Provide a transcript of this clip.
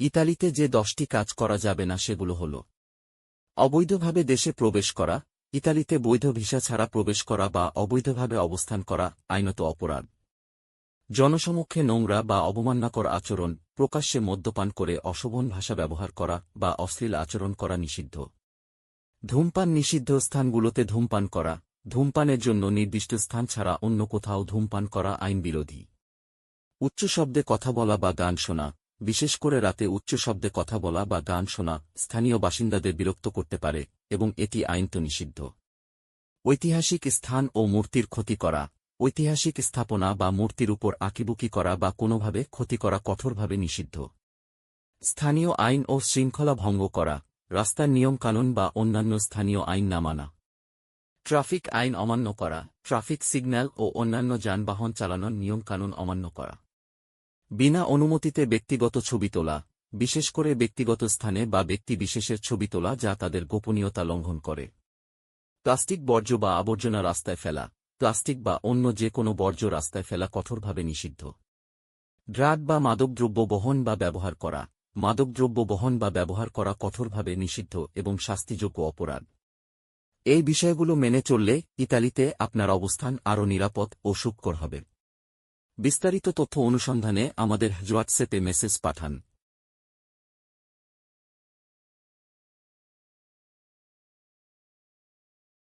ইতালিতে যে দশটি কাজ করা যাবে না সেগুলো হল। অবৈধভাবে দেশে প্রবেশ করা, ইতালিতে বৈধ ভিসা ছাড়া প্রবেশ করা বা অবৈধভাবে অবস্থান করা আইনত অপরাধ। জনসমক্ষে নোংরা বা অবমাননাকর আচরণ, প্রকাশ্যে মদ্যপান করে অশোভন ভাষা ব্যবহার করা বা অশ্লীল আচরণ করা নিষিদ্ধ। ধূমপান নিষিদ্ধ স্থানগুলোতে ধূমপান করা, ধূমপানের জন্য নির্দিষ্ট স্থান ছাড়া অন্য কোথাও ধূমপান করা আইন বিরোধী উচ্চ শব্দে কথা বলা বা গান শোনা বিশেষ করে রাতে উচ্চ শব্দে কথা বলা বা গান শোনা স্থানীয় বাসিন্দাদের বিরক্ত করতে পারে এবং এটি আইনত নিষিদ্ধ। ঐতিহাসিক স্থান ও মূর্তির ক্ষতি করা, ঐতিহাসিক স্থাপনা বা মূর্তির উপর আঁকিবুকি করা বা কোনোভাবে ক্ষতি করা কঠোরভাবে নিষিদ্ধ। স্থানীয় আইন ও শৃঙ্খলা ভঙ্গ করা, রাস্তার নিয়মকানুন বা অন্যান্য স্থানীয় আইন না মানা। ট্রাফিক আইন অমান্য করা, ট্রাফিক সিগন্যাল ও অন্যান্য যানবাহন চালানোর নিয়মকানুন অমান্য করা। বিনা অনুমতিতে ব্যক্তিগত ছবি তোলা, বিশেষ করে ব্যক্তিগত স্থানে বা ব্যক্তি বিশেষের ছবি তোলা যা তাদের গোপনীয়তা লঙ্ঘন করে। প্লাস্টিক বর্জ্য বা আবর্জনা রাস্তায় ফেলা, প্লাস্টিক বা অন্য যে কোনো বর্জ্য রাস্তায় ফেলা কঠোরভাবে নিষিদ্ধ। ড্রাগ বা মাদকদ্রব্য বহন বা ব্যবহার করা, মাদকদ্রব্য বহন বা ব্যবহার করা কঠোরভাবে নিষিদ্ধ এবং শাস্তিযোগ্য অপরাধ। এই বিষয়গুলো মেনে চললে ইতালিতে আপনার অবস্থান আরও নিরাপদ ও সুখকর হবে। বিস্তারিত তথ্য অনুসন্ধানে আমাদের হোয়াটসঅ্যাপে মেসেজ পাঠান।